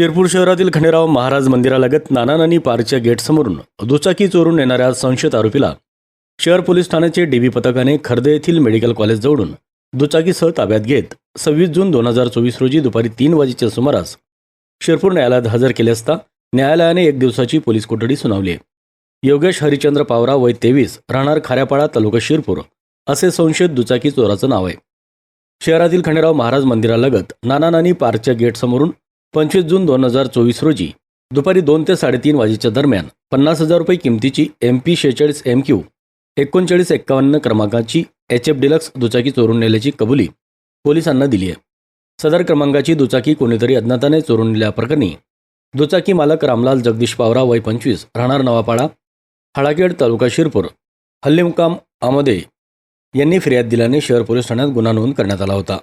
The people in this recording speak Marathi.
शिरपूर शहरातील खंडेराव महाराज मंदिरालगत नाना नानी पार्कच्या गेटसमोरून दुचाकी चोरून नेणाऱ्या संशयित आरोपीला शहर पोलीस ठाण्याचे डीबी पथकाने खर्दे येथील मेडिकल कॉलेजजवळून दुचाकीसह ताब्यात घेत सव्वीस जून दोन हजार चोवीस रोजी दुपारी तीन वाजेच्या सुमारास शिरपूर न्यायालयात हजर केले असता न्यायालयाने एक दिवसाची पोलीस कोठडी सुनावली. योगेश हरिचंद्र पावरा वय तेवीस राहणार खाऱ्यापाडा तालुका शिरपूर असे संशयित दुचाकी चोराचं नाव आहे. शहरातील खंडेराव महाराज मंदिरालगत नाना नानी पार्कच्या गेटसमोरून पंचवीस जून दोन हजार चोवीस रोजी दुपारी दोन ते साडेतीन वाजेच्या दरम्यान पन्नास हजार रुपये किमतीची एम पी शेहेचाळीस एम क्यू एकोणचाळीस एक्कावन्न क्रमांकाची एच एफ डिलक्स दुचाकी चोरून नेल्याची कबुली पोलिसांना दिली आहे. सदर क्रमांकाची दुचाकी कोणीतरी अज्ञाताने चोरून नेल्याप्रकरणी दुचाकी मालक रामलाल जगदीश पावरा वय पंचवीस राहणार नवापाडा हळाखेड तालुका शिरपूर हल्लीमुकाम आमदे यांनी फिर्याद दिल्याने शहर पोलीस ठाण्यात गुन्हा नोंद करण्यात आला होता.